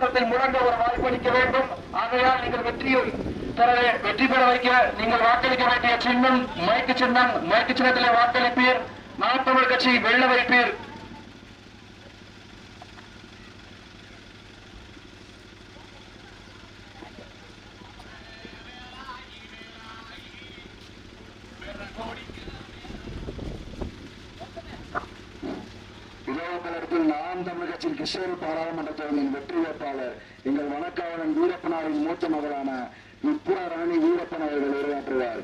நாடாளுமன்றத்தில் முழங்க ஒரு வாய்ப்பளிக்க வேண்டும். ஆகையால் நீங்கள் வெற்றியை பெற வெற்றி பெற வைக்க நீங்கள் வாக்களிக்க வேண்டிய சின்னம் மைக்கு சின்னம் மைக்கு சின்னத்திலே வாக்களிப்பீர். நாம் தமிழ் கட்சி வெள்ள வைப்பீர். இதயத்தில் நாம் தமிழ் கட்சியின் கிருஷ்ணகிரி பாராளுமன்ற தொகுதியின் வெற்றி வேட்பாளர் எங்கள் வணக்காவலன் வீரப்பனாரின் மூத்த மகளான விப்புரா ராணி வீரப்பன் அவர்கள் உரையாற்றுவார்.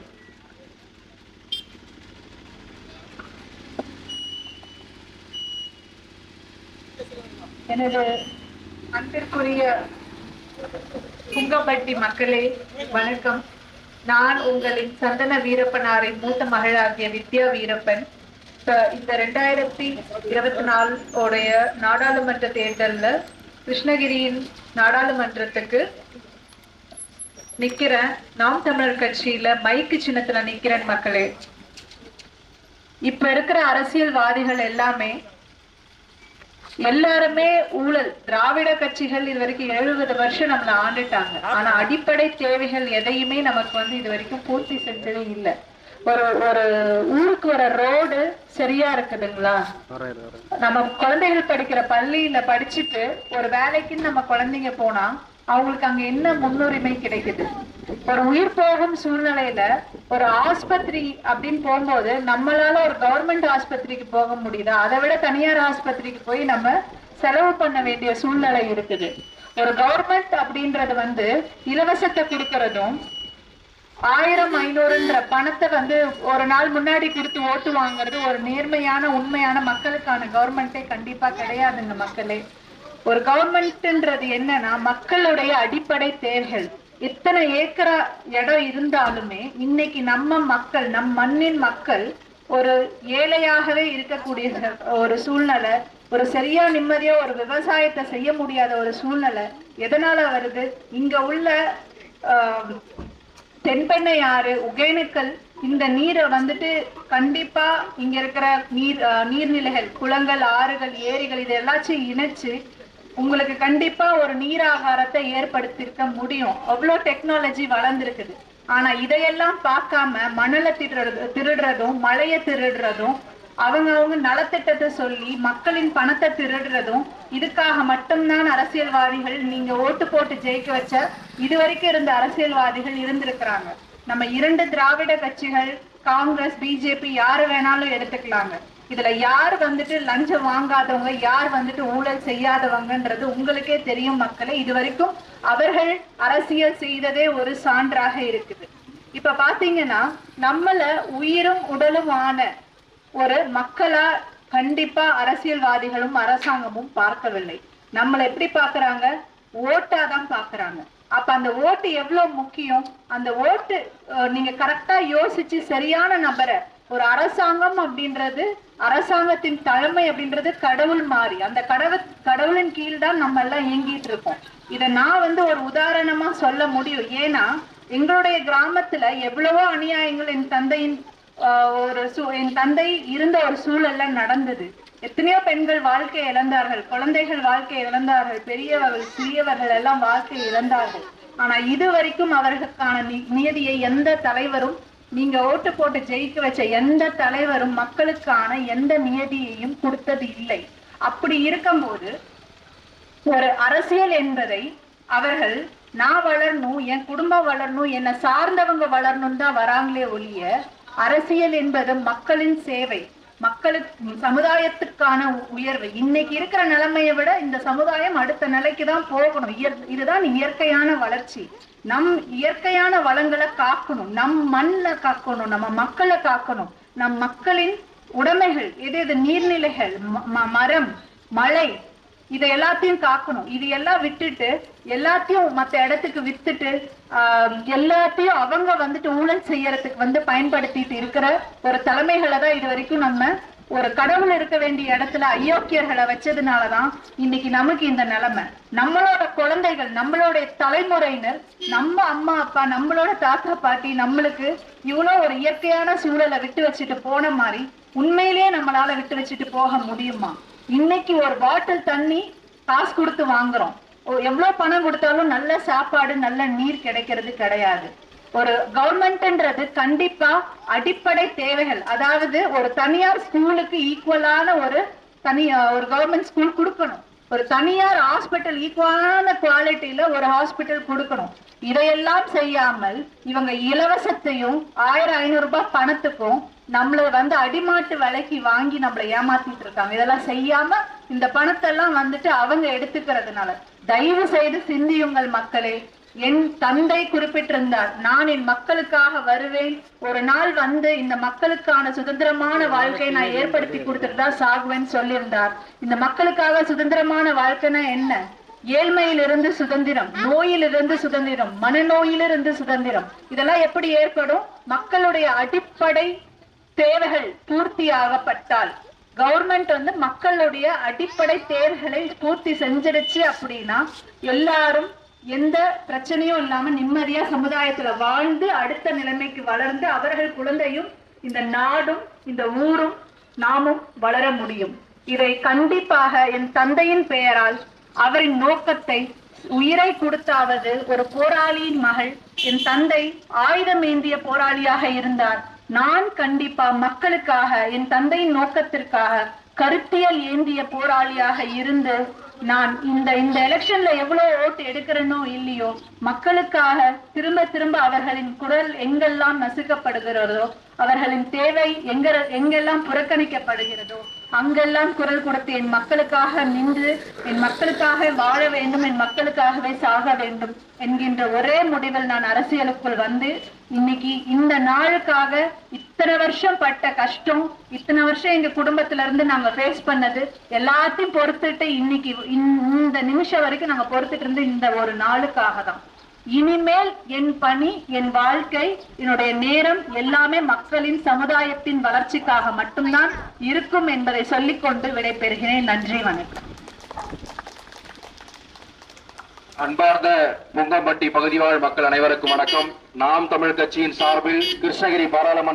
எனது அன்பிற்குரிய புங்கப்பட்டி மக்களே வணக்கம். நான் உங்களின் சந்தன வீரப்பனாரின் மூத்த மகளாகிய வித்யா வீரப்பன் இந்த ரெண்டாயிரத்தி இருபத்தி நாலோடைய நாடாளுமன்ற தேர்தல்ல கிருஷ்ணகிரியின் நாடாளுமன்றத்துக்கு நிக்கிறேன் நாம் தமிழர் கட்சியில மைக்கு சின்னத்துல நிக்கிறேன் மக்களே. இப்ப இருக்கிற அரசியல்வாதிகள் எல்லாமே எல்லாருமே ஊழல். திராவிட கட்சிகள் இது வரைக்கும் எழுபது வருஷம் நம்மள ஆண்டுட்டாங்க. ஆனா அடிப்படை தேவைகள் எதையுமே நமக்கு வந்து இது வரைக்கும் பூர்த்தி செஞ்சதே இல்ல. ஒரு ஒரு ஊருக்கு வர ரோடு சரியா இருக்குதுங்களா? நம்ம குழந்தைகள் படிக்கிற பள்ளியில படிச்சுட்டு ஒரு வேலைக்குன்னு நம்ம குழந்தைங்க போனா அவங்களுக்கு அங்க என்ன முன்னுரிமை கிடைக்குது? ஒரு உயிர் போகும் சூழ்நிலையில ஒரு ஆஸ்பத்திரி அப்படின்னு போகும்போது நம்மளால ஒரு கவர்மெண்ட் ஆஸ்பத்திரிக்கு போக முடியுதா? அதை விட தனியார் ஆஸ்பத்திரிக்கு போய் நம்ம செலவு பண்ண வேண்டிய சூழ்நிலை இருக்குது. ஒரு கவர்மெண்ட் அப்படின்றது வந்து இலவசத்தை கொடுக்கறதும் ஆயிரம் ஐநூறுன்ற பணத்தை வந்து ஒரு நாள் முன்னாடி கொடுத்து ஓட்டு வாங்குறது ஒரு நேர்மையான உண்மையான மக்களுக்கான கவர்மெண்ட்டே கண்டிப்பா கிடையாதுங்க மக்களே. ஒரு கவர்மெண்ட்ன்றது என்னன்னா மக்களுடைய அடிப்படை தேவைகள் இத்தனை ஏக்கரா இடம் இருந்தாலுமே இன்னைக்கு நம்ம மக்கள் நம் மண்ணின் மக்கள் ஒரு ஏழையாகவே இருக்கக்கூடிய ஒரு சூழ்நிலை ஒரு சரியா நிம்மதியா ஒரு விவசாயத்தை செய்ய முடியாத ஒரு சூழ்நிலை எதனால வருது? இங்க உள்ள ஆஹ், தென்பெண்ணை ஆறு ஒகேனக்கல் இந்த நீரை வந்துட்டு கண்டிப்பா இங்க இருக்கிற நீர் அஹ், நீர்நிலைகள் குளங்கள் ஆறுகள் ஏரிகள் இது எல்லாத்தையும் இணைச்சு உங்களுக்கு கண்டிப்பா ஒரு நீர் ஆகாரத்தை ஏற்படுத்தியிருக்க முடியும். அவ்வளோ டெக்னாலஜி வளர்ந்துருக்குது. ஆனா இதையெல்லாம் பார்க்காம மணலை திருடுறது திருடுறதும் மழையை திருடுறதும் அவங்க அவங்க நலத்திட்டத்தை சொல்லி மக்களின் பணத்தை திருடுறதும் இதுக்காக மட்டும்தான் அரசியல்வாதிகள் நீங்க ஓட்டு போட்டு ஜெயிக்க வச்ச இதுவரைக்கும் இருந்த அரசியல்வாதிகள் இருந்திருக்கிறாங்க. நம்ம இரண்டு திராவிட கட்சிகள் காங்கிரஸ் பிஜேபி யாரு வேணாலும் எடுத்துக்கலாங்க. இதுல யார் வந்துட்டு லஞ்சம் வாங்காதவங்க யார் வந்துட்டு ஊழல் செய்யாதவங்கன்றது உங்களுக்கே தெரியும் மக்களே. இது வரைக்கும் அவர்கள் அரசியல் செய்ததே ஒரு சான்றாக இருக்குது. இப்ப பாத்தீங்கன்னா நம்மள உயிரும் உடலும் ஆன ஒரு மக்களா கண்டிப்பா அரசியல்வாதிகளும் அரசாங்கமும் பார்க்கவில்லை. நம்மளை எப்படி பாக்குறாங்க ஓட்டா தான் பாக்குறாங்க அப்ப அந்த ஓட்டு எவ்வளவு முக்கியம்? அந்த ஓட்டு நீங்க கரெக்டா யோசிச்சு சரியான நபரை ஒரு அரசாங்கம் அப்படின்றது அரசாங்கத்தின் தலைமை அப்படின்றது கடவுள் மாறி. அந்த கடவுள் கடவுளின் கீழ் தான் நம்ம எல்லாம் இயங்கிட்டு இருக்கோம். இதை நான் வந்து ஒரு உதாரணமா சொல்ல முடியும். ஏன்னா எங்களுடைய கிராமத்துல எவ்வளவோ அநியாயங்கள் என் தந்தையின் ஒரு சூ- என் தந்தை இருந்த ஒரு சூழல்ல நடந்தது. எத்தனையோ பெண்கள் வாழ்க்கையை இழந்தார்கள். குழந்தைகள் வாழ்க்கை இழந்தார்கள். பெரியவர்கள் சிறியவர்கள் எல்லாம் வாழ்க்கை இழந்தார்கள். ஆனா இது வரைக்கும் அவர்களுக்கான நி- எந்த தலைவரும் நீங்க ஓட்டு போட்டு ஜெயிக்க வச்ச எந்த தலைவரும் மக்களுக்கான எந்த நியதியையும் கொடுத்தது இல்லை. அப்படி இருக்கும்போது ஒரு அரசியல் என்பதை அவர்கள் நான் வளரணும் என் குடும்பம் வளரணும் என்னை சார்ந்தவங்க வளரணும் தான் வராங்களே ஒழிய அரசியல் என்பது மக்களின் சேவை மக்களுக்கு சமுதாயத்துக்கான உயர்வு. இன்னைக்கு இருக்கிற நிலைமையை விட இந்த சமுதாயம் அடுத்த நிலைக்கு தான் போகணும். இதுதான் இயற்கையான வளர்ச்சி. நம் இயற்கையான வளங்களை காக்கணும். நம் மண்ணை காக்கணும். நம்ம மக்களை காக்கணும். நம் மக்களின் உடைமைகள் எது எது நீர்நிலைகள் ம- மரம் மழை இதை எல்லாத்தையும் காக்கணும். இது எல்லாம் விட்டுட்டு எல்லாத்தையும் மத்த இடத்துக்கு வித்துட்டு ஆஹ், எல்லாத்தையும் அவங்க வந்துட்டு ஊழல் செய்யறதுக்கு வந்து பயன்படுத்திட்டு இருக்கிற ஒரு தலைமைகளை தான் இது வரைக்கும் நம்ம ஒரு கடவுள் இருக்க வேண்டிய இடத்துல அயோக்கியர்களை வச்சதுனாலதான் இன்னைக்கு நமக்கு இந்த நிலைமை. நம்மளோட குழந்தைகள் நம்மளோட தலைமுறையினர் நம்ம அம்மா அப்பா நம்மளோட தாத்தா பாட்டி நம்மளுக்கு இவ்வளவு ஒரு இயற்கையான சூழலை விட்டு வச்சுட்டு போன மாதிரி உண்மையிலேயே நம்மளால விட்டு வச்சுட்டு போக முடியுமா? இன்னைக்கு ஒரு பாட்டில் தண்ணி காசு கொடுத்து வாங்குறோம். ஓ- எவ்வளவு பணம் கொடுத்தாலும் நல்ல சாப்பாடு நல்ல நீர் கிடைக்கிறது கிடையாது. ஒரு கவர்மெண்ட்ன்றது கண்டிப்பா அடிப்படை தேவைகள். அதாவது ஒரு தனியார் ஸ்கூலுக்கு ஈக்குவலான ஒரு தனி ஒரு கவர்மெண்ட் ஸ்கூல் கொடுக்கணும். ஒரு தனியார் ஹாஸ்பிட்டல் ஈக்குவலான குவாலிட்டியில ஒரு ஹாஸ்பிட்டல் கொடுக்கணும். இதையெல்லாம் செய்யாமல் இவங்க இலவசத்தையும் ஆயிரம் ஐநூறு ரூபாய் பணத்துக்கும் நம்மள வந்து அடிமாட்டு விலைக்கு வாங்கி நம்மளை ஏமாத்திட்டு இருக்காங்க. இதெல்லாம் செய்யாம இந்த பணத்தை எல்லாம் வந்துட்டு அவங்க எடுத்துக்கிறதுனால. தயவு செய்து சிந்தியுங்கள் மக்களே. என் தந்தை குறிப்பிட்டிருந்தார் நான் என் மக்களுக்காக வருவேன். ஒரு நாள் வந்து இந்த மக்களுக்கான சுதந்திரமான வாழ்க்கையை நான் ஏற்படுத்தி கொடுத்துட்டு தான் சாகுவேன்னு சொல்லியிருந்தார். இந்த மக்களுக்காக சுதந்திரமான வாழ்க்கைனா என்ன? ஏழ்மையிலிருந்து சுதந்திரம் நோயிலிருந்து சுதந்திரம் மனநோயிலிருந்து சுதந்திரம். இதெல்லாம் எப்படி ஏற்படும்? மக்களுடைய அடிப்படை தேவைகள் பூர்த்தியாகப்பட்டால் கவர்மெண்ட் வந்து மக்களுடைய அடிப்படை தேவைகளை பூர்த்தி செஞ்சிருச்சு அப்படின்னா எல்லாரும் எந்த பிரச்சனையும் இல்லாம நிம்மதியா சமுதாயத்துல வாழ்ந்து அடுத்த நிலைமைக்கு வளர்ந்து அவர்கள் குழந்தையும் இந்த நாடும் இந்த ஊரும் நாமும் வளர முடியும். இதை கண்டிப்பாக என் தந்தையின் பெயரால் அவரின் நோக்கத்தை உயிரை கொடுத்தாவது ஒரு போராளியின் மகள் என் தந்தை ஆயுதம் ஏந்திய போராளியாக இருந்தார். நான் கண்டிப்பா மக்களுக்காக என் தந்தையின் நோக்கத்திற்காக கருத்தியல் ஏந்திய போராளியாக இருந்து நான் இந்த இந்த எலெக்ஷன்ல எவ்வளவு ஓட்டு எடுக்கிறேனோ இல்லையோ மக்களுக்காக திரும்ப திரும்ப அவர்களின் குரல் எங்கெல்லாம் நசுக்கப்படுகிறதோ அவர்களின் தேவை எங்க எங்கெல்லாம் புறக்கணிக்கப்படுகிறதோ அங்கெல்லாம் குரல் கொடுத்து என் மக்களுக்காக நின்று என் மக்களுக்காக வாழ வேண்டும் என் மக்களுக்காகவே சாக வேண்டும் என்கின்ற ஒரே முடிவில் நான் அரசியலுக்குள் வந்து இன்னைக்கு இந்த நாளுக்காக இத்தனை வருஷம் பட்ட கஷ்டம் இத்தனை வருஷம் எங்க குடும்பத்துல இருந்து நாங்க ஃபேஸ் பண்ணது எல்லாத்தையும் பொறுத்துட்டு இன்னைக்கு இந்த- இந்த நிமிஷம் வரைக்கும் நாங்க பொறுத்துட்டு இருந்து இந்த ஒரு நாளுக்காக தான் இனிமேல் என் பணி என் வாழ்க்கை என்னுடைய நேரம் எல்லாமே மக்களின் சமுதாயத்தின் வளர்ச்சிக்காக மட்டும்தான் இருக்கும் என்பதை சொல்லிக்கொண்டு விடைபெறுகிறேன். நன்றி வணக்கம். அன்பார்ந்த முங்கம்பட்டி பகுதி வாழ் மக்கள் அனைவருக்கும் வணக்கம். நாம் தமிழ் கட்சியின் சார்பில் கிருஷ்ணகிரி பாராளுமன்ற